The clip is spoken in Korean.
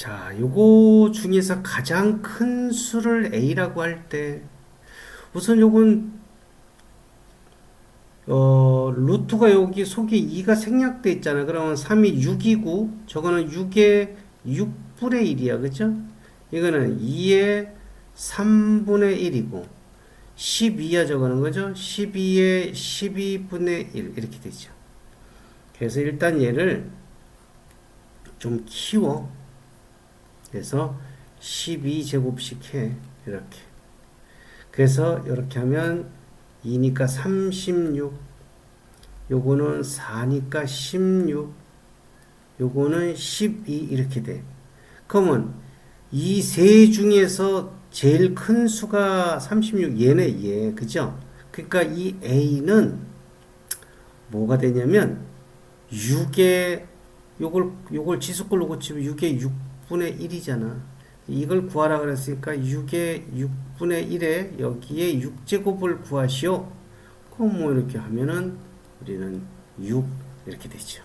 자, 요거 중에서 가장 큰 수를 A라고 할 때, 우선 요건, 어, 루트가 여기 속에 2가 생략돼 있잖아. 그러면 3이 6이고, 저거는 6의 6분의 1이야. 그죠? 이거는 2의 3분의 1이고, 12야 저거는 거죠? 12의 12분의 1. 이렇게 되죠. 그래서 일단 얘를 좀 키워. 그래서 12제곱씩 해. 이렇게. 그래서 이렇게 하면 2니까 36. 요거는 4니까 16. 요거는 12 이렇게 돼. 그러면 이 세 중에서 제일 큰 수가 36 얘네 얘. 그죠? 그러니까 이 A는 뭐가 되냐면 6의 요걸 요걸 지수꼴로 고치면 6의 6분의 1이잖아. 이걸 구하라 그랬으니까 6의 6분의 1에 여기에 6제곱을 구하시오. 그럼 뭐 이렇게 하면은 우리는 6 이렇게 되죠.